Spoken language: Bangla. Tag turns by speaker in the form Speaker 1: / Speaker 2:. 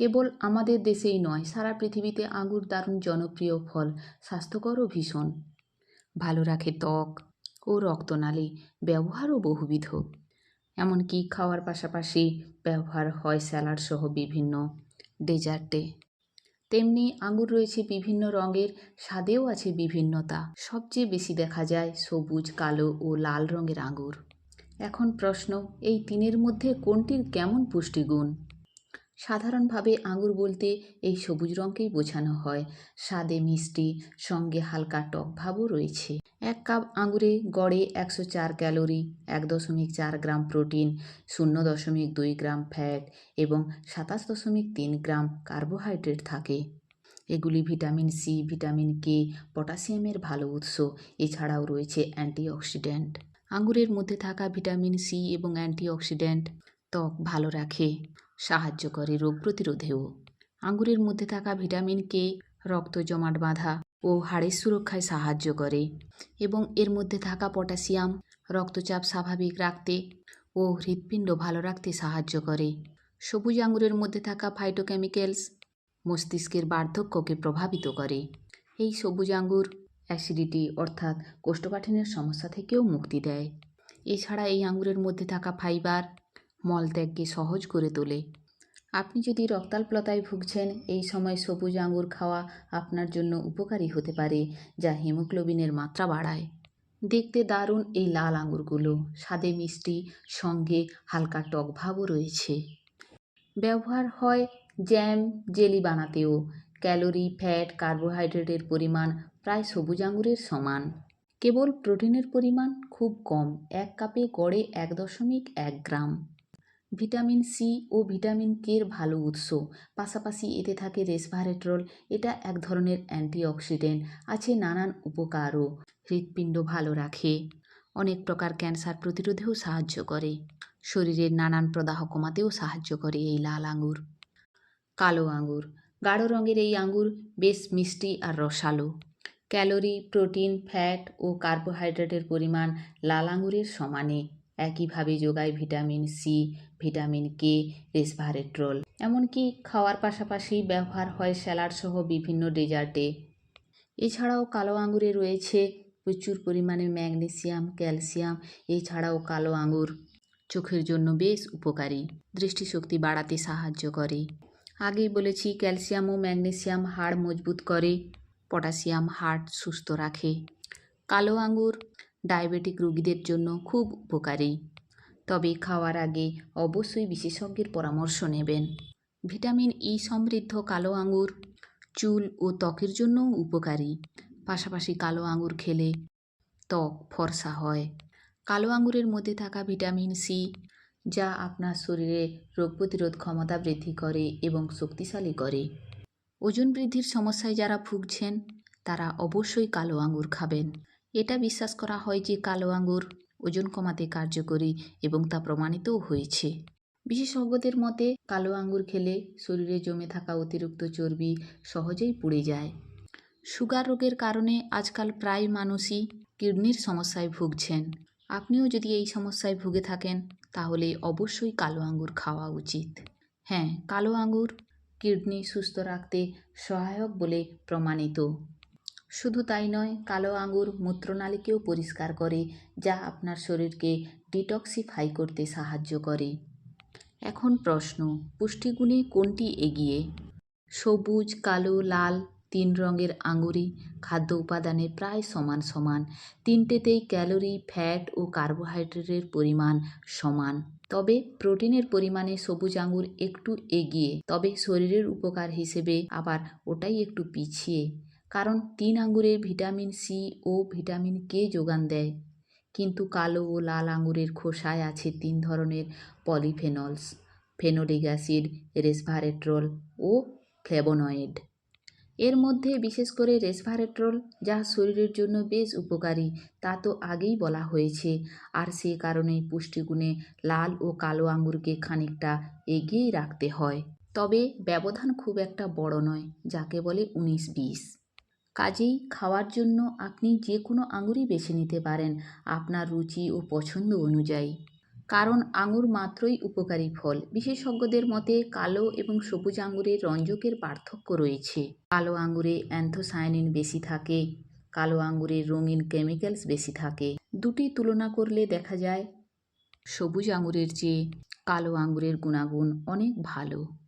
Speaker 1: কেবল আমাদের দেশেই নয়, সারা পৃথিবীতে আঙুর দারুণ জনপ্রিয় ফল। স্বাস্থ্যকরও ভীষণ। ভালো রাখে ত্বক ও রক্তনালী, ব্যবহারও বহুবিধ। এমনকি খাওয়ার পাশাপাশি ব্যবহার হয় স্যালাড সহ বিভিন্ন ডেজার্টে। তেমনি আঙুর রয়েছে বিভিন্ন রঙের, স্বাদেও আছে বিভিন্নতা। সবচেয়ে বেশি দেখা যায় সবুজ, কালো ও লাল রঙের আঙুর এখন প্রশ্ন, এই তিনের মধ্যে কোনটির কেমন পুষ্টিগুণ? সাধারণভাবে আঙুর বলতে এই সবুজ রঙকেই বোঝানো হয়। স্বাদে মিষ্টি, সঙ্গে হালকা টক ভাবও রয়েছে। এক কাপ আঙুরে গড়ে একশো চার ক্যালোরি, এক দশমিক চার গ্রাম প্রোটিন, শূন্য দশমিক দুই গ্রাম ফ্যাট এবং সাতাশ দশমিক তিন গ্রাম কার্বোহাইড্রেট থাকে। এগুলি ভিটামিন সি, ভিটামিন কে, পটাশিয়ামের ভালো উৎস। এছাড়াও রয়েছে অ্যান্টিঅক্সিডেন্ট। আঙুরের মধ্যে থাকা ভিটামিন সি এবং অ্যান্টিঅক্সিডেন্ট ত্বক ভালো রাখে। সাহায্য করে রোগ প্রতিরোধেও। আঙুরের মধ্যে থাকা ভিটামিন কে রক্ত জমাট বাঁধা ও হাড়ের সুরক্ষায় সাহায্য করে এবং এর মধ্যে থাকা পটাশিয়াম, রক্তচাপ স্বাভাবিক রাখতে ও হৃৎপিণ্ড ভালো রাখতে সাহায্য করে। সবুজ আঙুরের মধ্যে থাকা ফাইটোকেমিক্যালস মস্তিষ্কের বার্ধক্যকে প্রভাবিত করে। এই সবুজ আঙ্গুর অ্যাসিডিটি অর্থাৎ কোষ্ঠকাঠিন্যের সমস্যা থেকেও মুক্তি দেয়। এছাড়া এই আঙুরের মধ্যে থাকা ফাইবার মলত্যাগকে সহজ করে তোলে। আপনি যদি রক্তাল্পতায় ভুগছেন, এই সময় সবুজ আঙ্গুর খাওয়া আপনার জন্য উপকারী হতে পারে, যা হিমোগ্লোবিনের মাত্রা বাড়ায়। দেখতে দারুণ এই লাল আঙুরগুলো স্বাদে মিষ্টি, সঙ্গে হালকা টক ভাবও রয়েছে। ব্যবহার হয় জ্যাম জেলি বানাতেও। ক্যালোরি, ফ্যাট, কার্বোহাইড্রেটের পরিমাণ প্রায় সবুজ আঙুরের সমান। কেবল প্রোটিনের পরিমাণ খুব কম। এক কাপে গড়ে এক দশমিক এক গ্রাম। ভিটামিন সি ও ভিটামিন কের ভালো উৎস। পাশাপাশি এতে থাকে রেসভারেট্রল, এটা এক ধরনের অ্যান্টিঅক্সিডেন্ট, আছে নানান উপকারও, হৃৎপিণ্ড ভালো রাখে, অনেক প্রকার ক্যান্সার প্রতিরোধেও সাহায্য করে, শরীরের নানান প্রদাহ কমাতেও সাহায্য করে এই লাল আঙুর কালো আঙুর গাঢ় রঙের এই আঙুর বেশ মিষ্টি আর রসালো। ক্যালোরি, প্রোটিন, ফ্যাট ও কার্বোহাইড্রেটের পরিমাণ লাল আঙুরের সমানে, একইভাবে যোগায় vitamin C vitamin K, resveratrol, এমনকি খাওয়ার পাশাপাশি ব্যবহার হয় স্যালাড সহ বিভিন্ন ডেজার্টে। এছাড়াও কালো আঙুরে রয়েছে প্রচুর পরিমাণে ম্যাগনেসিয়াম, ক্যালসিয়াম, এছাড়াও কালো আঙুর চোখের জন্য বেশ উপকারী, দৃষ্টিশক্তি বাড়াতে সাহায্য করে। আগেই বলেছি, ক্যালসিয়াম ও ম্যাগনেসিয়াম হাড় মজবুত করে, পটাশিয়াম হার্ট সুস্থ রাখে। কালো আঙুর ডায়াবেটিক রোগীদের জন্য খুব উপকারী। তবে খাওয়ার আগে অবশ্যই বিশেষজ্ঞের পরামর্শ নেবেন। ভিটামিন ই সমৃদ্ধ কালো আঙুর চুল ও ত্বকের জন্যও উপকারী। পাশাপাশি কালো আঙুর খেলে ত্বক ফর্সা হয়। কালো আঙুরের মধ্যে থাকা ভিটামিন সি, যা আপনার শরীরে রোগ প্রতিরোধ ক্ষমতা বৃদ্ধি করে এবং শক্তিশালী করে। ওজন বৃদ্ধির সমস্যায় যারা ভুগছেন, তারা অবশ্যই কালো আঙুর খাবেন। এটা বিশ্বাস করা হয় যে কালো আঙুর ওজন কমাতে কার্যকরী এবং তা প্রমাণিতও হয়েছে। বিশেষজ্ঞদের মতে, কালো আঙ্গুর খেলে শরীরে জমে থাকা অতিরিক্ত চর্বি সহজেই পুড়ে যায়। সুগার রোগের কারণে আজকাল প্রায় মানুষই কিডনির সমস্যায় ভুগছেন। আপনিও যদি এই সমস্যায় ভুগে থাকেন, তাহলে অবশ্যই কালো আঙুর খাওয়া উচিত। হ্যাঁ কালো আঙুর কিডনি সুস্থ রাখতে সহায়ক বলে প্রমাণিত। শুধু তাই নয়, কালো আঙুর মূত্রনালীকেও পরিষ্কার করে, যা আপনার শরীরকে ডিটক্সিফাই করতে সাহায্য করে। এখন প্রশ্ন, পুষ্টিগুণে কোনটি এগিয়ে? সবুজ, কালো, লাল, তিন রঙের আঙুরই খাদ্য উপাদানে প্রায় সমান সমান। তিনটেতেই ক্যালোরি, ফ্যাট ও কার্বোহাইড্রেটের পরিমাণ সমান। তবে প্রোটিনের পরিমাণে সবুজ আঙুর একটু এগিয়ে, তবে শরীরের উপকার হিসেবে আবার ওটাই একটু পিছিয়ে। কারণ তিন আঙ্গুরে ভিটামিন সি ও ভিটামিন কে যোগান দেয়। কিন্তু কালো ও লাল আঙুরের খোসায় আছে তিন ধরনের পলিফেনলস, ফেনোলিক অ্যাসিড, রেসভারেট্রল ও ফ্লেভোনয়েড। এর মধ্যে বিশেষ করে রেসভারেট্রল, যা শরীরের জন্য বেশ উপকারী, তা তো আগেই বলা হয়েছে। আর সে কারণে পুষ্টিগুণে লাল ও কালো আঙুরকে খানিকটা এগিয়েই রাখতে হয়। তবে ব্যবধান খুব একটা বড় নয়, যাকে বলে উনিশ বিশ। কাজেই খাওয়ার জন্য আপনি যে কোনো আঙুরই বেছে নিতে পারেন আপনার রুচি ও পছন্দ অনুযায়ী। কারণ আঙুর মাত্রই উপকারী ফল। বিশেষজ্ঞদের মতে কালো এবং সবুজ আঙুরের রঞ্জকের পার্থক্য রয়েছে। কালো আঙুরে অ্যান্থোসায়ানিন বেশি থাকে, কালো আঙুরের রঙিন কেমিক্যালস বেশি থাকে। দুটি তুলনা করলে দেখা যায় সবুজ আঙুরের চেয়ে কালো আঙুরের গুণাগুণ অনেক ভালো।